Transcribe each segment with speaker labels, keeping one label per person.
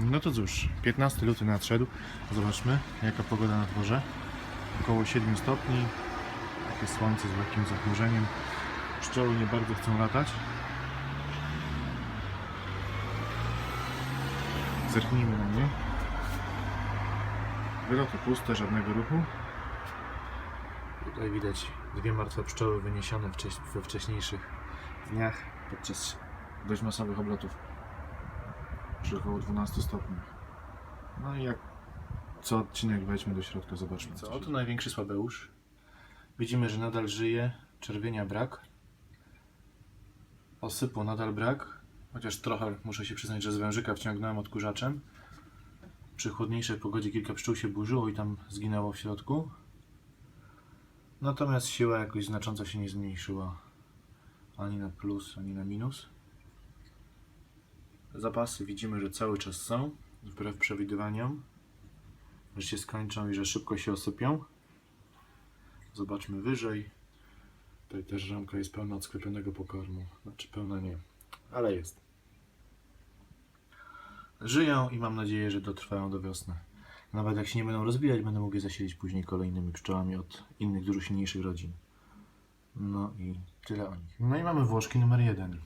Speaker 1: No to cóż, 15 luty nadszedł. Zobaczmy, jaka pogoda na dworze. Około 7 stopni. Takie słońce z lekkim zachmurzeniem. Pszczoły nie bardzo chcą latać. Zerknijmy na nie. Wyloty puste, żadnego ruchu. Tutaj widać dwie martwe pszczoły wyniesione we wcześniejszych dniach podczas dość masowych oblotów przy około 12 stopniach. No i jak co odcinek wejdźmy do środka, zobaczmy. Co, oto największy słabeusz. Widzimy, że nadal żyje, czerwienia brak. Osypu nadal brak, chociaż trochę muszę się przyznać, że z wężyka wciągnąłem odkurzaczem. Przy chłodniejszej pogodzie kilka pszczół się burzyło i tam zginęło w środku. Natomiast siła jakoś znacząco się nie zmniejszyła. Ani na plus, ani na minus. Zapasy widzimy, że cały czas są, wbrew przewidywaniom, że się skończą i że szybko się osypią. Zobaczmy wyżej. Tutaj też ramka jest pełna odsklepionego pokarmu. Znaczy pełna nie, ale jest. Żyją i mam nadzieję, że dotrwają do wiosny. Nawet jak się nie będą rozwijać, będę mógł je zasilić później kolejnymi pszczołami od innych, dużo silniejszych rodzin. No i tyle o nich. No i mamy Włoszki numer jeden.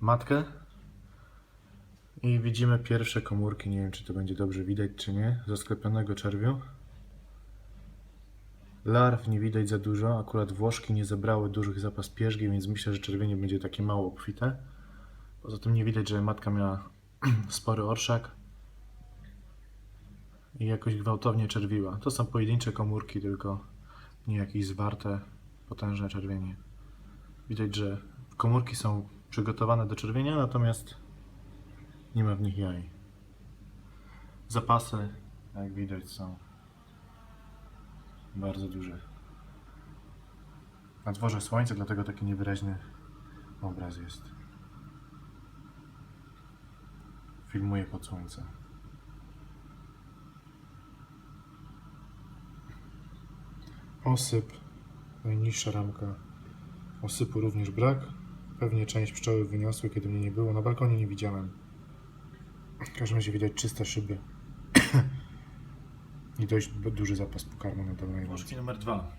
Speaker 1: Matkę i widzimy pierwsze komórki, nie wiem czy to będzie dobrze widać czy nie, zasklepionego czerwiu. Larw nie widać za dużo, akurat Włoszki nie zebrały dużych zapas pierzgi, więc myślę, że czerwienie będzie takie mało obfite. Poza tym nie widać, że matka miała spory orszak i jakoś gwałtownie czerwiła. To są pojedyncze komórki, tylko nie jakieś zwarte, potężne czerwienie. Widać, że komórki są przygotowane do czerwienia, natomiast nie ma w nich jaj. Zapasy, jak widać, są bardzo duże. Na dworze słońce, dlatego taki niewyraźny obraz jest. Filmuję pod słońce. Osyp, najniższa ramka. Osypu również brak. Pewnie część pszczoły wyniosły, kiedy mnie nie było. Na balkonie nie widziałem. W każdym razie widać czyste szyby. I dość duży zapas pokarmu na dolnej Włożki numer dwa.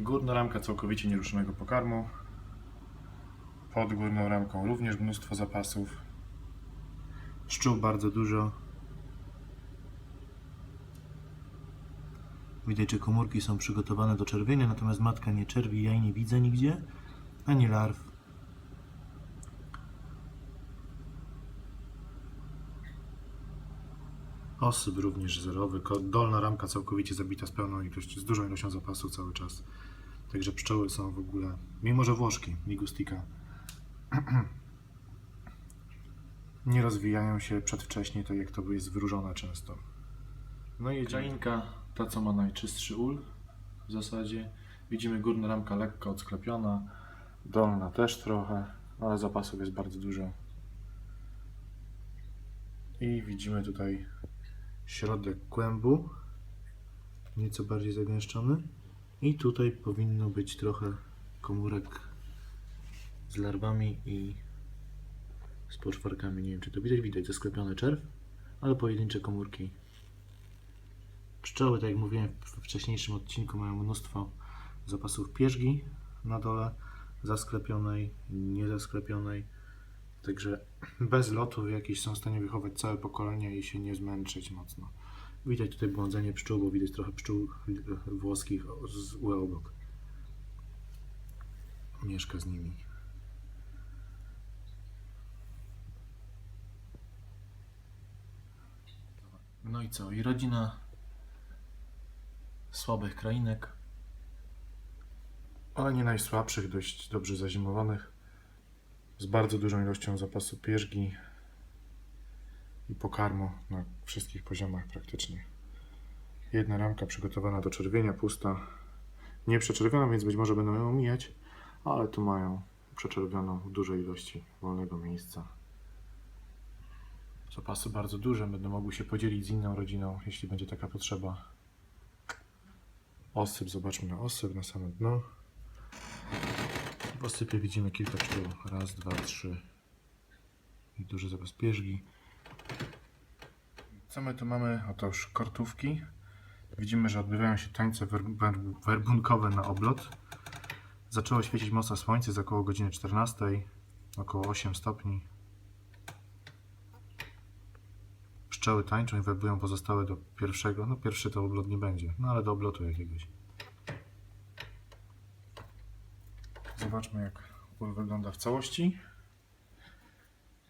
Speaker 1: Górna ramka całkowicie nieruszonego pokarmu. Pod górną ramką również mnóstwo zapasów. Pszczół bardzo dużo. Widać, że komórki są przygotowane do czerwienia, natomiast matka nie czerwi, jaj nie widzę nigdzie, ani larw. Osyp również zerowy, dolna ramka całkowicie zabita z pełną ilością, z dużą ilością zapasu cały czas. Także pszczoły są w ogóle, mimo że Włoszki, Ligustica, nie rozwijają się przedwcześnie, tak jak to jest wyróżone często. No i Jainka, ta co ma najczystszy ul w zasadzie. Widzimy górna ramka lekko odsklepiona, dolna też trochę, ale zapasów jest bardzo dużo. I widzimy tutaj środek kłębu, nieco bardziej zagęszczony. I tutaj powinno być trochę komórek z larwami i z poczwarkami. Nie wiem, czy to widać. Widać zasklepiony czerw, ale pojedyncze komórki. Pszczoły, tak jak mówiłem w wcześniejszym odcinku, mają mnóstwo zapasów pierzgi na dole, zasklepionej, niezasklepionej. Także bez lotów jakieś są w stanie wychować całe pokolenia i się nie zmęczyć mocno. Widać tutaj błądzenie pszczół, bo widać trochę pszczół włoskich z obok. Mieszka z nimi. No i co? I rodzina słabych krainek, ale nie najsłabszych, dość dobrze zazimowanych, z bardzo dużą ilością zapasu pierzgi i pokarmu na wszystkich poziomach praktycznie. Jedna ramka przygotowana do czerwienia, pusta, nie przeczerwiona, więc być może będą ją omijać, ale tu mają przeczerwioną w dużej ilości wolnego miejsca. Zapasy bardzo duże, będę mógł się podzielić z inną rodziną, jeśli będzie taka potrzeba. Osyp, zobaczmy na osyp, na same dno. W osypie widzimy kilka pszczół. Raz, dwa, trzy. I duży zapas pierzgi. Co my tu mamy? Otóż kortówki. Widzimy, że odbywają się tańce wer- wer- werbunkowe na oblot. Zaczęło świecić mocno słońce z około godziny 14, około 8 stopni. Pszczoły tańczą i werbują pozostałe do pierwszego. No pierwszy to oblot nie będzie, no ale do oblotu jakiegoś. Zobaczmy jak ul wygląda w całości.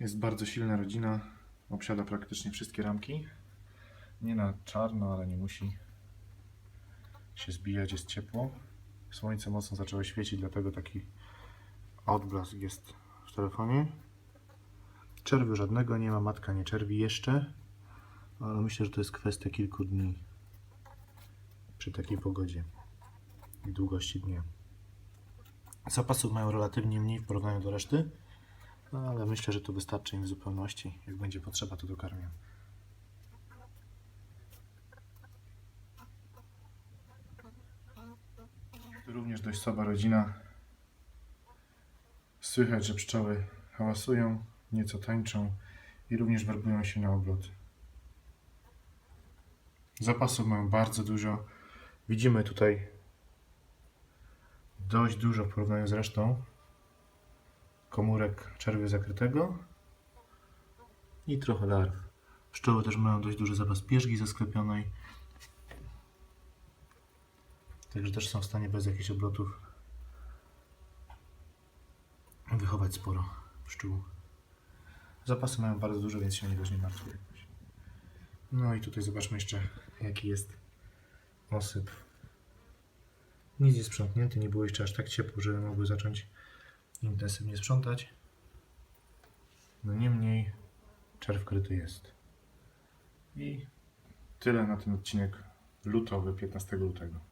Speaker 1: Jest bardzo silna rodzina. Obsiada praktycznie wszystkie ramki. Nie na czarno, ale nie musi się zbijać, jest ciepło. Słońce mocno zaczęło świecić, dlatego taki odblask jest w telefonie. Czerwiu żadnego nie ma, matka nie czerwi jeszcze, ale myślę, że to jest kwestia kilku dni przy takiej pogodzie i długości dnia. Zapasów mają relatywnie mniej w porównaniu do reszty, no ale myślę, że to wystarczy im w zupełności. Jak będzie potrzeba, to dokarmię. Również dość słaba rodzina. Słychać, że pszczoły hałasują, nieco tańczą i również werbują się na oblot. Zapasów mają bardzo dużo. Widzimy tutaj dość dużo w porównaniu z resztą komórek czerwiu zakrytego i trochę larw. Pszczoły też mają dość duży zapas pierzgi zasklepionej. Także też są w stanie bez jakichś oblotów wychować sporo pszczół. Zapasy mają bardzo dużo, więc się o niego nie martwię. No i tutaj zobaczmy jeszcze jaki jest osyp. Nic nie sprzątnięty, nie było jeszcze aż tak ciepło, żeby mogły zacząć intensywnie sprzątać. No niemniej czerw kryty jest. I tyle na ten odcinek lutowy 15 lutego.